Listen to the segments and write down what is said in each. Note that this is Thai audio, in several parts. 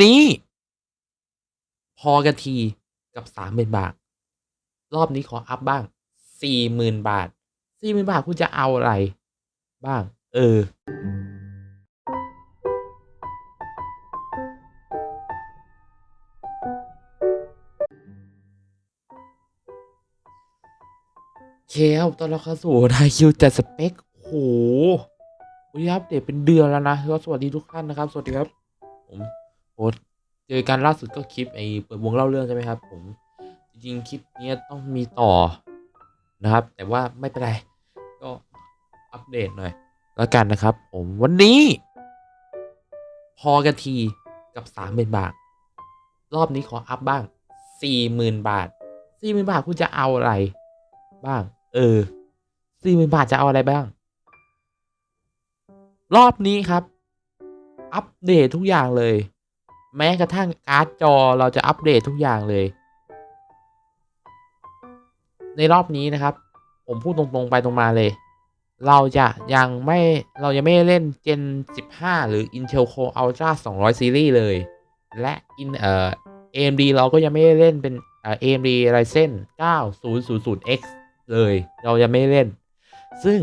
นี้ พอกันทีกับสามหมื่นบาท รอบนี้ขออัพบ้างสี่หมื่นบาทสี่หมื่นบาทคุณจะเอาอะไร บ้าง เออเคครับตอนเราเข้าสู่ไทคิวจัดสเปคโหวันนี้อัปเดตเป็นเดือนแล้วนะก็สวัสดีทุกท่านนะครับ สวัสดีครับผม โหเจอกันล่าสุดก็คลิปไอ้เปิดวงเล่าเรื่องใช่ไหมครับ ผมจริงๆคลิปนี้ต้องมีต่อนะครับ แต่ว่าไม่เป็นไรก็อัปเดตหน่อยแล้วกันนะครับ ผมวันนี้ พอกันทีกับสามหมื่นบาท รอบนี้ขออัพบ้างสี่หมื่นบาทสี่หมื่นบาทคุณจะเอาอะไร บ้าง เออสี่หมื่นบาทจะเอาอะไรบ้าง รอบนี้ครับ อัปเดตทุกอย่างเลย แม้กระทั่งการ์ดจอเราจะอัปเดตทุกอย่างเลย ในรอบนี้นะครับ ผมพูดตรงๆไปตรงมาเลย เราจะยังไม่เรายังไม่ได้เล่น Gen 15 หรือ Intel Core Ultra 200 Series เลย และ in เอ่อ AMD เราก็ยังไม่ได้เล่นเป็นเอ่อ AMD Ryzen 9000X เลย เรายังไม่ได้เล่น ซึ่ง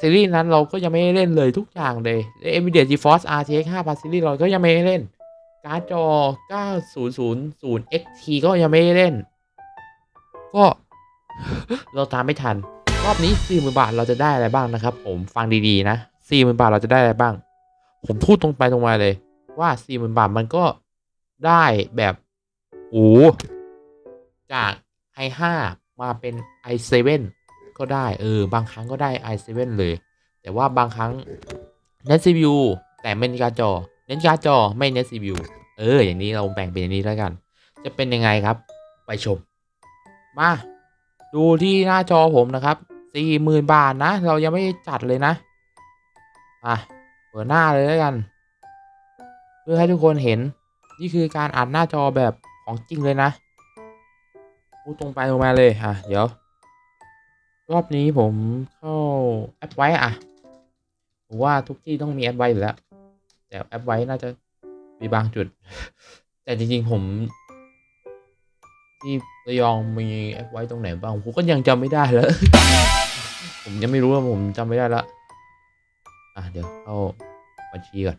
ซีรีส์นั้นเราก็ยังไม่ได้เล่นเลยทุกอย่างเลย NVIDIA GeForce RTX 5000 Series เราก็ยังไม่ได้เล่น การ์ดจอ 9000 XT ก็ยังไม่ได้เล่น ก็เราตามไม่ทัน รอบนี้ 4 0,000 บาทเราจะได้อะไรบ้างนะครับ ผมฟังดีๆ นะ 4 0,000 บาทเราจะได้อะไรบ้าง ผมพูดตรงไปตรงมาเลย ว่า 4 0,000 บาทมันก็ได้แบบโอ้จาก i5 มาเป็น i7 ก็ได้ เออ บางครั้งก็ได้ i7 เลย แต่ว่าบางครั้งเน้น CPU แต่ไม่เน้การ์ดจอ น้นการ์ดจอไม่เน้น CPU เออ อย่างนี้เราแบ่งเป็นอย่างนี้แล้วกัน จะเป็นยังไงครับ ไปชม มา ดูที่หน้าจอผมนะครับสี่หมื่นบาทนะ เรายังไม่จัดเลยนะอะเปิดหน้าเลยแล้วกัน เพื่อให้ทุกคนเห็น นี่คือการอัดหน้าจอแบบของจริงเลยนะพูดตรงไปตรงมาเลยอะ เดี๋ยว รอบนี้ผมเข้าแอปไว้อะผมว่าทุกที่ต้องมีแอปไว้อยู่แล้ว แต่แอปไว้น่าจะมีบางจุด แต่จริง ๆ ผม ที่ระยองมีแอปไว้ตรงไหนบ้างผมก็ยังจำไม่ได้แล้ว ผมยังไม่รู้ว่าผมจำไม่ได้ละอะเดี๋ยวเข้าบัญชีก่อน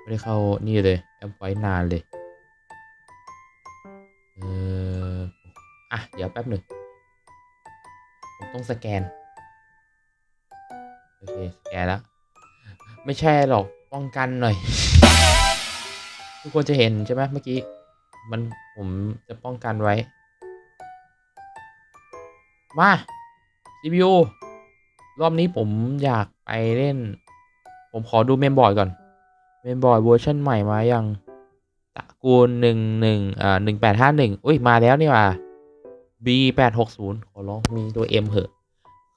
ไม่ได้เข้านี่เลยแอปไว้นานเลยเอออะ เดี๋ยวแป๊บหนึ่งผมต้องสแกน โอเค สแกนแล้ว ไม่ใช่หรอก ป้องกันหน่อย ทุกคนจะเห็นใช่ไหมเมื่อกี้ มันผมจะป้องกันไว้ มา CPU รอบนี้ผมอยากไปเล่น ผมขอดูเมมบอร์ดก่อน เมมบอร์ดเวอร์ชันใหม่มายังตะกูลหนึ่งหนึ่งอ่าหนึ่งแปดห้าหนึ่งอุ้ย มาแล้วนี่ว่า B แปดหกศูนย์ขอร้องมีตัว M เหอะ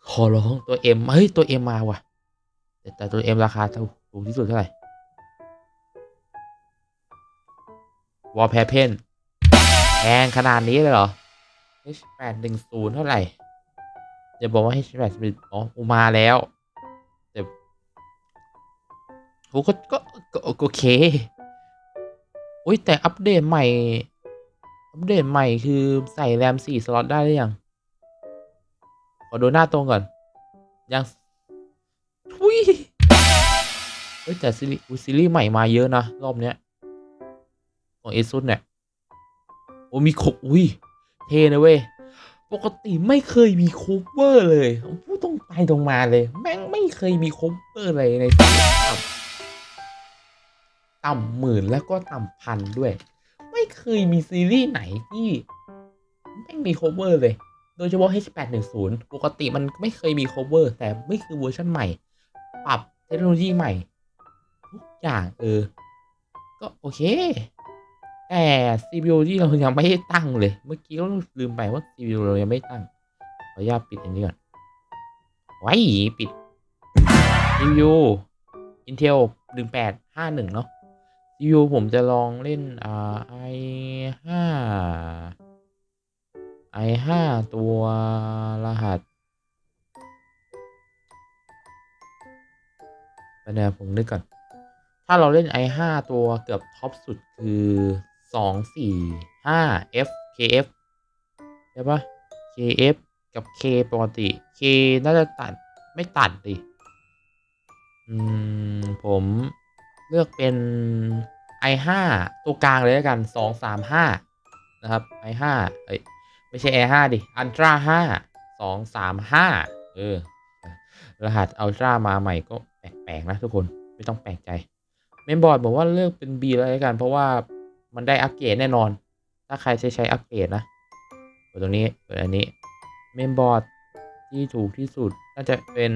ขอร้องตัว M เฮ้ย ตัว M มาว่ะ แต่แต่ตัว M ราคาเท่า ถูกที่สุดเท่าไหร่วอลแพเพนแพงขนาดนี้เลยเหรอ H แปดหนึ่งศูนย์เท่าไหร่จะบอกว่า H แปดอ๋ออูมาแล้วแต่โหก็ก็ก็ก็โอเคอุ้ยแต่อัปเดตใหม่ อัปเดตใหม่คือใส่แรมสี่สล็อตได้หรือยัง ขอดูหน้าตรงก่อน ยังทุย เฮ้ยแต่ซีรีส์ซีรีส์ใหม่มาเยอะ นะ รอบ เนี้ย ของเอซุสเนี่ย โอ้มีคบอุ้ย เทนะเว้ย ปกติไม่เคยมีคูเวอร์เลยผมพูดตรงไปตรงมาเลย แม่ง ไม่เคยมีคูเวอร์เลยในต่ำหมื่นแล้วก็ต่ำพันด้วย ไม่เคยมีซีรีส์ไหนที่แม่งมีคูเวอร์เลย โดยเฉพาะ H810 ปกติมันไม่เคยมี cover แต่ไม่คือเวอร์ชันใหม่ ปรับเทคโนโลยีใหม่ อย่างเออ ก็โอเค แต่ CPU ที่เรายังไม่ได้ตั้งเลย เมื่อกี้ก็ลืมไปว่า CPU เรายังไม่ตั้ง ขออนุญาตปิดอันนี้ก่อน ไว้ปิด CPU Intel 1851 เนาะ CPU ผมจะลองเล่นอ่า i5 i5 ตัวรหัสไปเดี๋ยวผมนึกก่อน ถ้าเราเล่น i5 ตัวเกือบท็อปสุดคือ 2 4 5 f kf ใช่ปะ kf กับ k ปกติ k น่าจะตัดไม่ตัดดิอืม ผมเลือกเป็น i5 ตัวกลางเลยแล้วกัน 2 3 5 นะครับ i5 เอ้ย ไม่ใช่ i5 ดิ Ultra 5 2 3 5 เออ รหัส Ultra มาใหม่ก็แปลกๆ นะทุกคน ไม่ต้องแปลกใจ มนบอร์ดบอกว่าเลือกเป็น B แล้วกัน เพราะว่ามันได้อัปเกรดแน่นอน ถ้าใครใช้ใช้อัปเกรดนะกดตรงนี้กดอันนี้เมนบอร์ดที่ถูกที่สุดน่าจะเป็น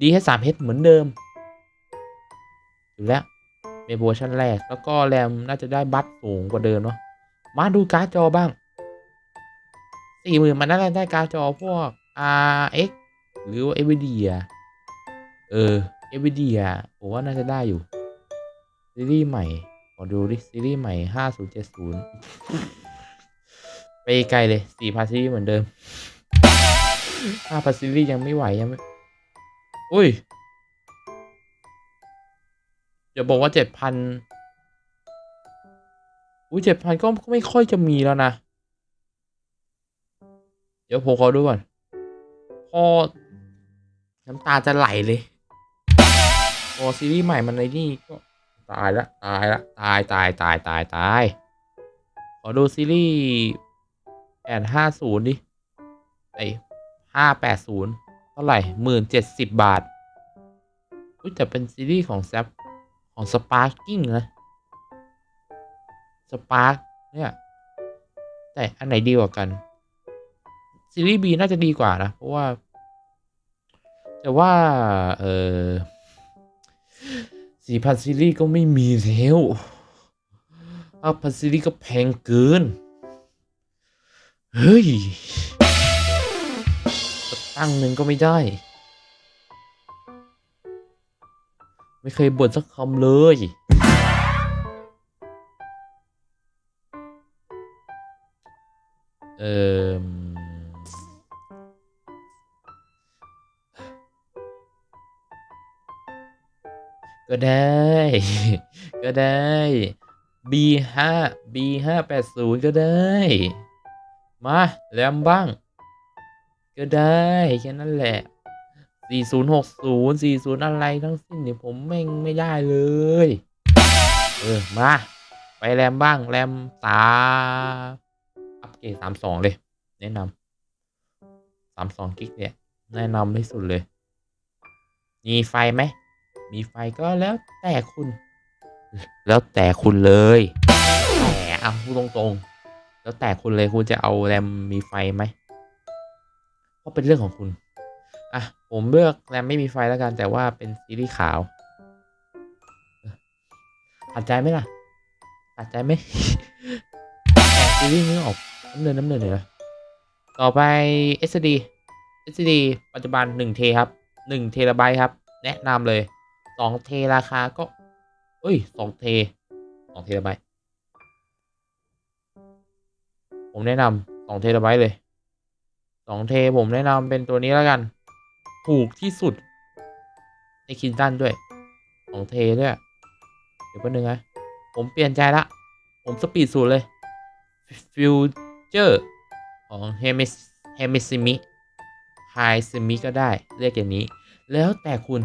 D3H เหมือนเดิมอยู่แล้วในเวอร์ชันแรก แล้วก็แรมน่าจะได้บัตสูงกว่าเดิมเนาะมาดูการ์ดจอบ้างสี่หมื่นมันน่าจะได้การ์ดจอพวก RX หรือว่า NVIDIA เออ NVIDIA ผมว่าน่าจะได้อยู่ ซีรีส์ใหม่ขอดูดิซีรีส์ใหม่5070ไปไกลเลย4,000ซีรีส์เหมือนเดิม5,000ซีรีส์ยังไม่ไหวยังไม่ อุ้ยจะบอกว่าเจ็ดพันอุ้ยเจ็ดพันก็ไม่ค่อยจะมีแล้วนะ เดี๋ยวผมขอดูก่อนพอน้ำตาจะไหลเลยพอซีรีส์ใหม่มันในนี่ก็ ตายละตายละตายตายตายตายตายขอดูซีรีส์แปดห้าศูนย์ดิไอห้าแปดศูนย์เท่าไหร่หมื่นเจ็ดสิบบาทอุ้ยแต่เป็นซีรีส์ของแซปของสปาร์กิ้งนะสปาร์กเนี่ยแต่อันไหนดีกว่ากัน ซีรีส์ B น่าจะดีกว่านะ เพราะว่า แต่ว่า เออ สี่พันซีรีส์ก็ไม่มีแล้วห้าพันซีรีส์ก็แพงเกิน เฮ้ยตั้งหนึ่งก็ไม่ได้ ไม่เคยบ่นสักคำเลยเอ่อ ก็ได้ ก็ได้ B ห้า B ห้าแปดศูนย์ก็ได้ มาแรมบ้าง ก็ได้ แค่นั้นแหละ4060 40อะไรทั้งสิ้นเนี่ยผมแม่งไม่ได้เลย เออ มา ไปแรมบ้าง แรมสาอัปเกรด32เลย แนะนำ32กิกเนี่ย แนะนำที่สุดเลย มีไฟไหม มีไฟก็แล้วแต่คุณ แล้วแต่คุณเลยแต่เอาพูดตรงๆ แล้วแต่คุณเลยคุณจะเอาแรมมีไฟไหมก็เป็นเรื่องของคุณอะผมเลือกแรมไม่มีไฟแล้วกันแต่ว่าเป็นซีรีส์ขาวตัดใจไหมล่ะตัดใจไหมแต่ซีรีส์นี้ออกน้ำเนินน้ำเนินเลยนะต่อไป SD SD ปัจจุบัน1เทครับ1เทราไบต์ครับ แนะนำเลย 2เทราคาก็ เอ้ย2เท2เทราไบต์ผมแนะนำ2เทราไบต์เลย2เทผมแนะนำเป็นตัวนี้แล้วกัน ถูกที่สุด ในคินตันด้วยของเทด้วย เดี๋ยวแป๊บนึงนะผมเปลี่ยนใจละ ผมสปีดสูตรเลยฟิวเจอร์ของเฮมิสเฮมิซิมิไฮซิมิก็ได้ เรียกอย่างนี้ แล้วแต่คุณ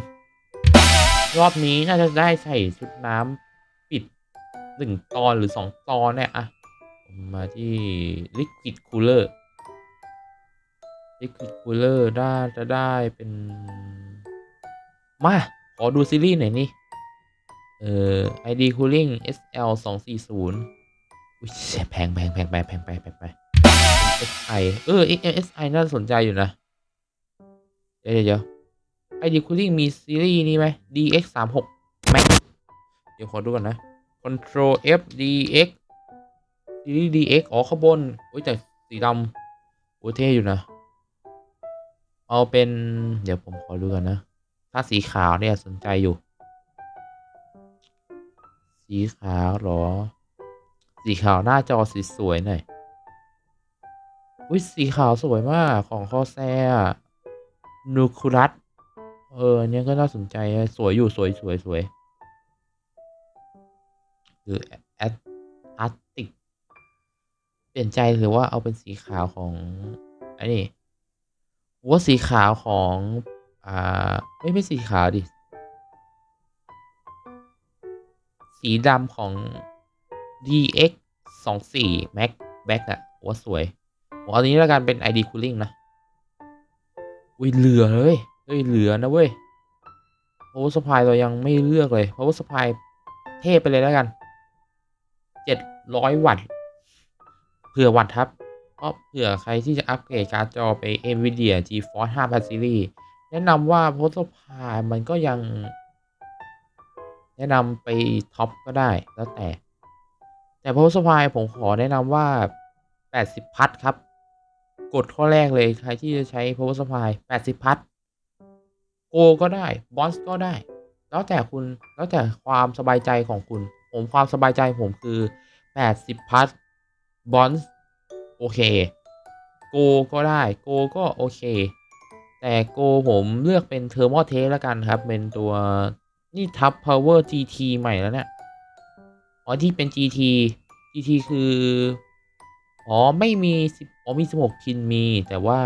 รอบนี้น่าจะได้ใส่ชุดน้ำปิดหนึ่งตอนหรือสองตอนเนี่ยอะมมาที่ Liquid Cooler Liquid Cooler ได้จะได้เป็น มา ขอดูซีรีส์หน่อยนี่เอ่อ ID Cooling SL 2 4 0อุ้ยแพงแพงแพงไปแพงไปแพงไป SI เออ SI น่าสนใจอยู่นะ เดี๋ยวเดี๋ยว ID Cooling มีซีรีส์นี้ไหม DX 3 6 Max เดี๋ยวขอดูก่อนนะ Control F DX ซีรีส์ DX อ๋อข้างบน โอ้ยแต่สีดำโอ้เท่อยู่นะ เอาเป็น เดี๋ยวผมขอดูกันนะ ถ้าสีขาวเนี่ยสนใจอยู่ สีขาวเหรอ สีขาวหน้าจอสีสวยหน่อยอุ้ยสีขาวสวยมากของคอแซ่นูคุรัต เออเนี้ยก็น่าสนใจสวยอยู่สวยสวยสวยหรือแอดอาร์ติก เปลี่ยนใจหรือว่าเอาเป็นสีขาวของอ้นี่ว่าสีขาวของอ่าไม่ไม่สีขาวดิ สีดำของ DX 2 4 Max Back อะว่าสวยผมเอาอันนี้แล้วกันเป็น ID Cooling นะ อุ้ยเหลือเลย เฮ้ยเหลือนะเว้ย power supply เรายังไม่เลือกเลย power supply เทพไปเลยแล้วกัน700วัตต์เผื่อวัตต์ครับเพราะเผื่อใครที่จะอัปเกรดการ์ดจอไป NVIDIA GeForce 5000 Series แนะนำว่า power supply มันก็ยัง แนะนำไปท็อปก็ได้แล้วแต่ แต่ power supply ผมขอแนะนำว่า 80 พัทครับ กดข้อแรกเลยใครที่จะใช้ power supply 80 พัท โกก็ได้บอสก็ได้ แล้วแต่คุณแล้วแต่ความสบายใจของคุณ ผมความสบายใจผมคือ 80 พัทบอสโอเคโกก็ได้โกก็โอเค แต่โกผมเลือกเป็นเทอร์โมเทสแล้วกันครับ เป็นตัวนี่ทับ power GT ใหม่แล้วเนี่ยอ๋อที่เป็น GT GT คือ อ๋อ ไม่มีสิบอ๋อมี 16 พินมีแต่ว่า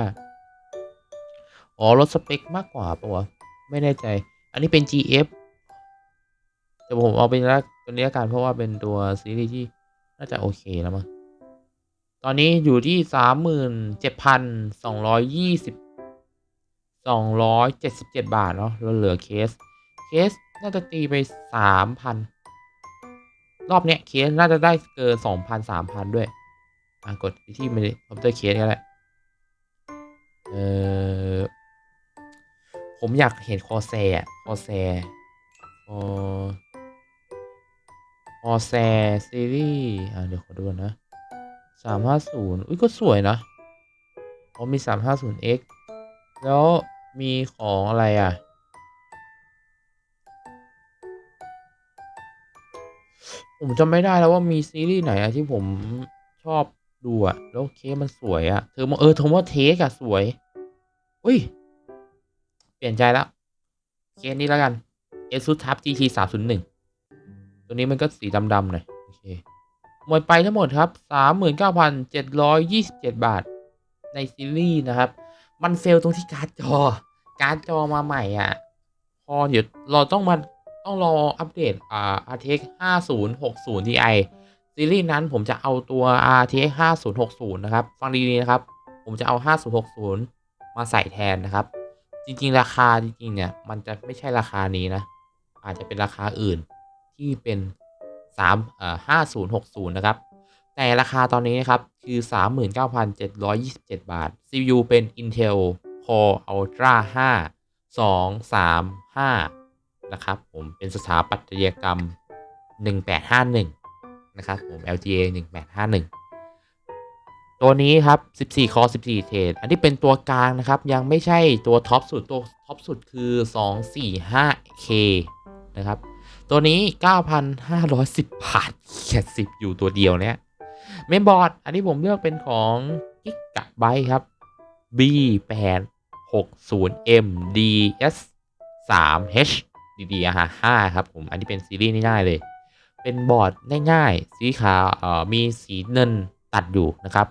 อ๋อลดสเปคมากกว่าปะวะ ไม่แน่ใจ อันนี้เป็น GF แต่ผมเอาเป็นละตัวนี้ละกันเพราะว่าเป็นตัวซีรีส์ที่น่าจะโอเคแล้วมั้ง ตอนนี้อยู่ที่สามหมื่นเจ็ดพันสองร้อยยี่สิบสองร้อยเจ็ดสิบเจ็ดบาทเนาะแล้วเหลือเคส เคสน่าจะตีไปสามพันรอบเนี้ยเคสน่าจะได้เกินสองพันสามพันด้วย อะกดที่มันคอมพิวเตอร์เคสก็ได้เออ ผมอยากเห็นคอแซอะคอแซคอคอแซซีรีส์อะเดี๋ยวขอดูนะสามห้าศูนย์อุ้ยก็สวยนะอ๋อมีสามห้าศูนย์ X แล้วมีของอะไรอะ ผมจำไม่ได้แล้วว่ามีซีรีส์ไหนอะที่ผมชอบดูอะแล้วเคมันสวยอะเธอมาเออโทมว่าเทคอะสวย อุ้ย เปลี่ยนใจแล้ว เคสนี้แล้วกัน ASUS Tab GT 3 0 1 ตัวนี้มันก็สีดำๆหน่อยโอเคหมดไปทั้งหมดครับ 39,727 บาท ในซีรีส์นะครับ มันเฟลตรงที่การ์ดจอ การ์ดจอมาใหม่อะ พอเดี๋ยวเราต้องมาต้องรออัปเดตอ่า RTX 5060 Ti ซีรีส์นั้นผมจะเอาตัว RTX 5060 นะครับ ฟังดีๆนะครับ ผมจะเอา 5060 มาใส่แทนนะครับ จริง ๆ ราคาจริง ๆ เนี่ย มันจะไม่ใช่ราคานี้นะ อาจจะเป็นราคาอื่นที่เป็น3เอ่อ5060 นะครับ แต่ราคาตอนนี้นะครับ คือ 39,727 บาท CPU เป็น Intel Core Ultra 5 2 3 5 นะครับ ผมเป็นสถาปัตยกรรม 1851 นะครับ ผม LGA 1851 ตัวนี้ครับ 14 คอ 14 เทรดอันที่เป็นตัวกลางนะครับ ยังไม่ใช่ตัวท็อปสุด ตัวท็อปสุดคือ 245K นะครับ ตัวนี้ 9,510 บาทเขียด10อยู่ตัวเดียวเนี่ย เมมบอร์ด อันนี้ผมเลือกเป็นของกิกะไบครับ B 8 6 0 M D S 3 H DDR 5ครับผม อันนี้เป็นซีรีส์ง่ายๆเลย เป็นบอร์ดง่ายๆ สีขาวเอ่อมีสีเงิน ตัดอยู่นะครับ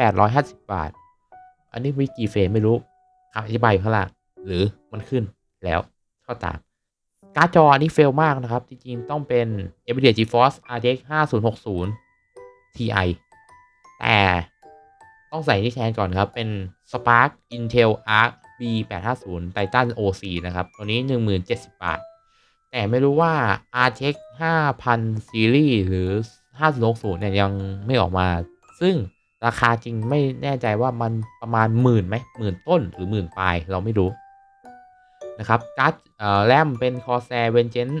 4,850 บาท อันนี้มีกี่เฟรมไม่รู้คำอธิบายอยู่ข้างล่างหรือมันขึ้นแล้วเข้าตามการ์ดจออันนี้เฟลมากนะครับ จริงๆ ต้องเป็น NVIDIA GeForce RTX 5060 Ti แต่ต้องใส่ที่แทนก่อนครับ เป็น Spark Intel Arc B850 Titan OC นะครับ ตัวนี้ 1070 บาท แต่ไม่รู้ว่า RTX 5000 Series หรือ 5060เนี่ยยังไม่ออกมา ซึ่งราคาจริงไม่แน่ใจว่ามันประมาณหมื่นไหมหมื่นต้นหรือหมื่นปลายเราไม่รู้นะครับการ์ดแรมเป็น Corsair Vengeance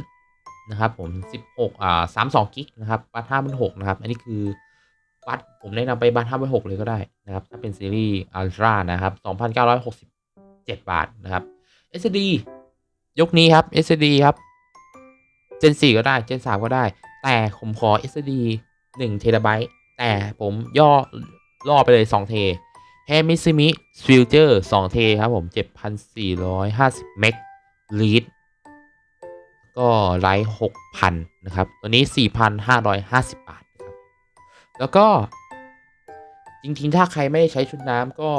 นะครับผม 16อ่า32กิกนะครับบัตห้าพันหกนะครับ อันนี้คือบัตผมแนะนำไปบัตห้าพันหกเลยก็ได้นะครับ ถ้าเป็นซีรีส์ Ultra นะครับ 2,967 บาทนะครับ SSD ยกนี้ครับ SSD ครับ Gen 4 ก็ได้ Gen 3 ก็ได้ แต่ผมขอ SSD 1 t b แต่ผมย่อล่อไปเลย 2 เท h a m i s m i Future 2เทครับผม 7,450 เมก read ก็ไลค์หกพันนะครับ ตัวนี้สี่พันห้าร้อยห้าสิบบาทนะครับ แล้วก็ จริงๆ ถ้าใครไม่ได้ใช้ชุดน้ำก็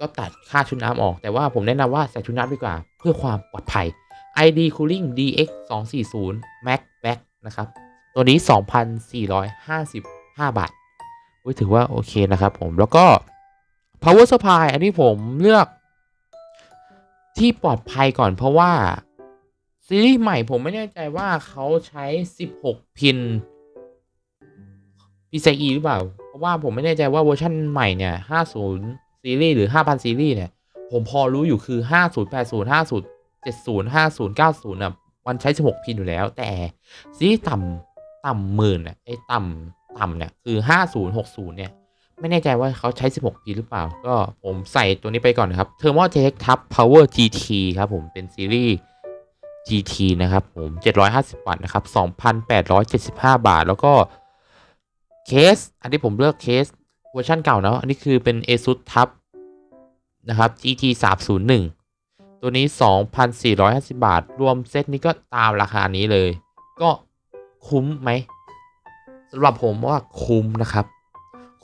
ก็ตัดค่าชุดน้ำออก แต่ว่าผมแนะนำว่าใส่ชุดน้ำดีกว่า เพื่อความปลอดภัย ID Cooling DX 2 4 0 Max Back นะครับ ตัวนี้ 2,455 บาทอุ๊ยถือว่า โอเค นะครับผมแล้วก็ power supply อันนี้ผมเลือก ที่ปลอดภัยก่อนเพราะว่า ซีรีส์ใหม่ผมไม่แน่ใจว่าเขาใช้ 16 พิน PCIe หรือเปล่า เพราะว่าผมไม่แน่ใจว่าเวอร์ชันใหม่เนี่ย 50 ซีรีส์หรือ 5,000 ซีรีส์เนี่ย ผมพอรู้อยู่คือ 50 80 50 70 50 90น่ะมันใช้ 16 พินอยู่แล้ว แต่ซีรีส์ต่ำ ต่ำหมื่นอะไอ้ต่ำต่ำเนี่ยคือ 50 60 เนี่ย ไม่แน่ใจว่าเขาใช้ 16พินหรือเปล่า ก็ผมใส่ตัวนี้ไปก่อนนะครับ Thermaltake Tab Power GT ครับผมเป็นซีรีส์ GT นะครับผม 750 วัตต์นะครับ 2,875 บาท แล้วก็เคส อันที่ผมเลือกเคสเวอร์ชันเก่าเนาะ อันนี้คือเป็น ASUS Tab นะครับ GT 301 ตัวนี้ 2,450 บาท รวมเซตนี้ก็ตามราคานี้เลย ก็ คุ้มไหมสำหรับผมว่าคุ้มนะครับ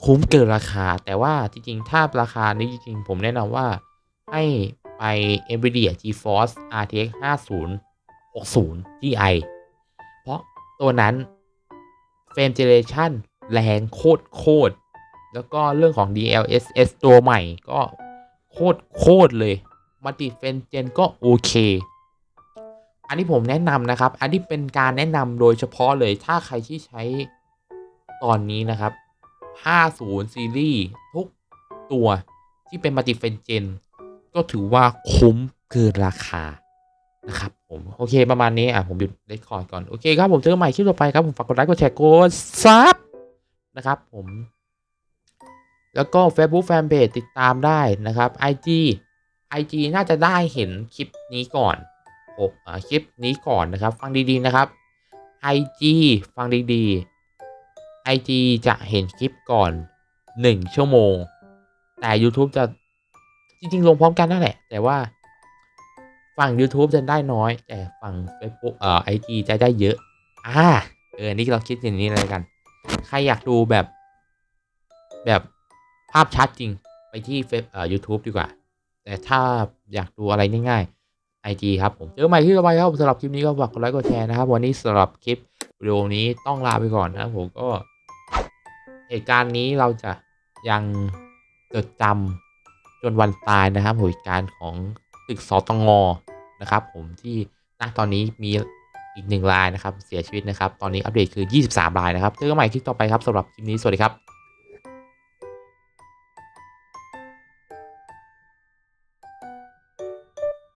คุ้มเกินราคา แต่ว่าจริงๆ ถ้าราคานี้จริงๆ ผมแนะนำว่าให้ไป NVIDIA GeForce RTX 5060 Ti เพราะตัวนั้นเฟรมเจเนเรชันแรงโคตรโคตรแล้วก็เรื่องของ DLSS ตัวใหม่ก็โคตรโคตรเลยมัลติเฟนเจนก็โอเค อันนี้ผมแนะนำนะครับ อันนี้เป็นการแนะนำโดยเฉพาะเลยถ้าใครที่ใช้ตอนนี้นะครับ 50 ซีรีส์ทุกตัวที่เป็นมัลติเฟนเจน ก็ถือว่าคุ้มเกินราคานะครับผมโอเคประมาณนี้อะผมหยุดเรคคอร์ดก่อน โอเคครับผมเจอกันใหม่คลิปต่อไปครับผมฝากกดไลค์กดแชร์กดซับนะครับผม แล้วก็ Facebook Fanpage ติดตามได้นะครับ IG IG น่าจะได้เห็นคลิปนี้ก่อน คลิปนี้ก่อนนะครับ ฟังดีๆนะครับ IG ฟังดีๆ IG จะเห็นคลิปก่อน 1 ชั่วโมง แต่ YouTube จะจริง ๆ ลงพร้อมกันนั่นแหละ แต่ว่าฝั่ง YouTube จะได้น้อย แต่ฝั่ง Facebook เอ่อ IG จะได้เยอะ อ่า เออ นี่เราคิดอย่างนี้เลยกัน ใครอยากดูแบบ แบบภาพชัดจริงไปที่เฟซเอ่อ YouTube ดีกว่า แต่ถ้าอยากดูอะไรง่ายๆ IG ครับผมเจอกันใหม่ที่ต่อไปครับสำหรับคลิปนี้ก็ฝากกดไลค์กดแชร์นะครับ วันนี้สำหรับคลิปวิดีโอนี้ต้องลาไปก่อนนะครับผมก็เหตุการณ์นี้เราจะยังจดจำจนวันตายนะครับเหตุการณ์ของตึกสตงนะครับ ผมที่ณตอนนี้มีอีกหนึ่งรายนะครับ เสียชีวิตนะครับ ตอนนี้อัปเดตคือ 23รายนะครับเจอกันใหม่คลิปต่อไปครับสำหรับคลิปนี้สวัสดีครับ